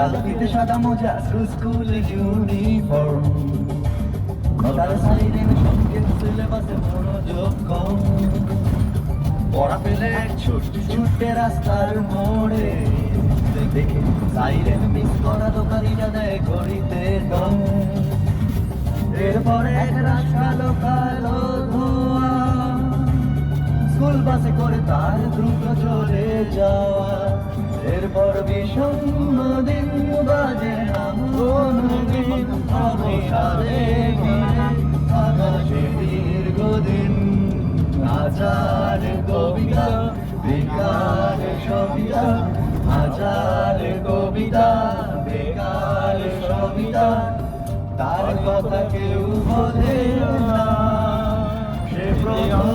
লাল সাদা মোজা, school uniform নটার সাইরেন সঙ্গে সিলেবাসে মনোযোগ কম। পড়া পেলে এক ছুট ছুটে রাস্তার মোড়ে। দেখে সাইরেন মিস করা দোকানিটা দেয় ঘড়িতে দম। এরপরে এক রাত কালো ধোয়া। স্কুল বাসে করে তার দ্রুত চলে যাওয়া। হাজার কবিতা বেকার সবিতা তার কথা কেউ বোঝে না। সে প্রথম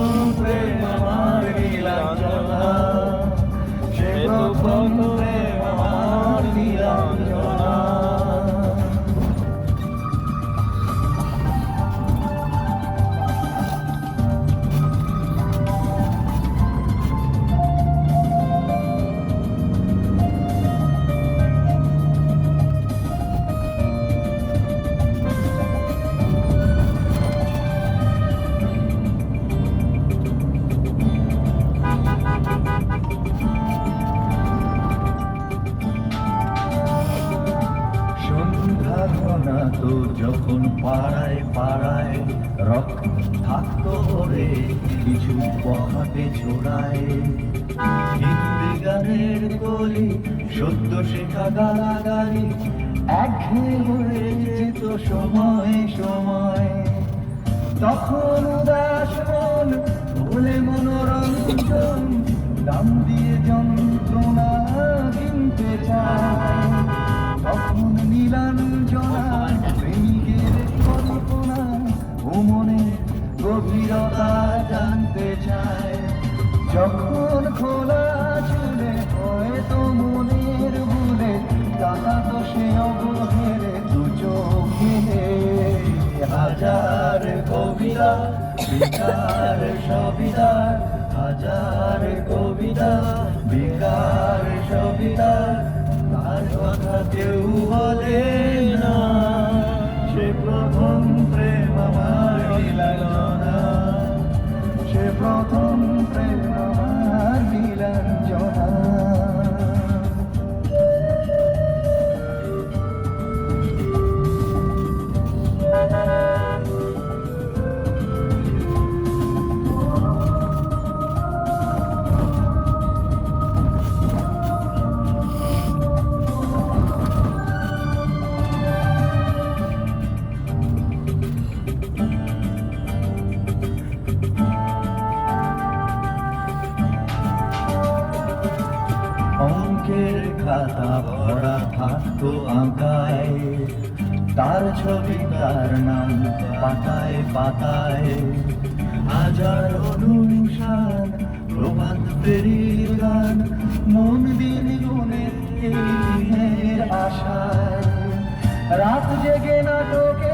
তো যখন পাড়ায় পাড়ায় রক থাকতো কিছু ছোড়ায় হিন্দি গানের শেখা গালাগালি হয়ে যেত সময় সময়। তখন উদাস মন ভুলে মনোরঞ্জন, দাম দিয়ে যন্ত্রণা কিনতে চায়। কবিতা বিকার সবিতা হাজার কবিতা বিকার সবিতা তার কথা কেউ বলে না। সে প্রথম প্রেম আমার সে প্রথম অঙ্কের খাতা ভরা থাকতো আঁকায়। তার ছবি তার নাম পাতায় পাতায়। হাজার অনুষ্ঠান প্রভাত ফেরির গান, মন দিন এই আশায়। রাত জেগে নাটকের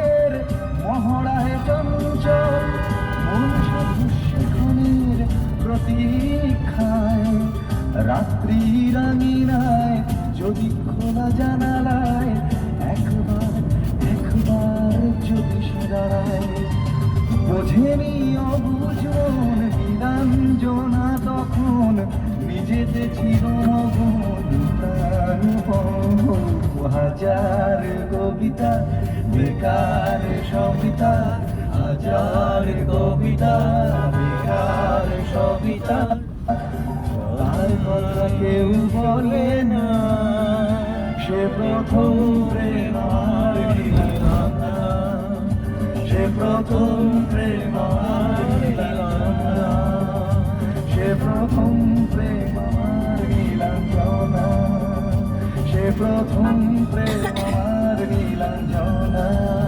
রাত্রি রাঙিনায় যদি খোলা জানালায় একবার একবার যদি সে দাঁড়ায় বোঝেনি অবুঝন নিরঞ্জনা তখন নিজেতে ছিল হাজার কবিতা, বেকার সবিতা, হাজার কবিতা, বেকার সবিতা। কথা কেউ বলে না, সে প্রথম প্রেমার সে প্রথম প্রেমার সে প্রথম প্রেমার নীলাঞ্জনা। সে প্রথম প্রেমার নীলাঞ্জনা।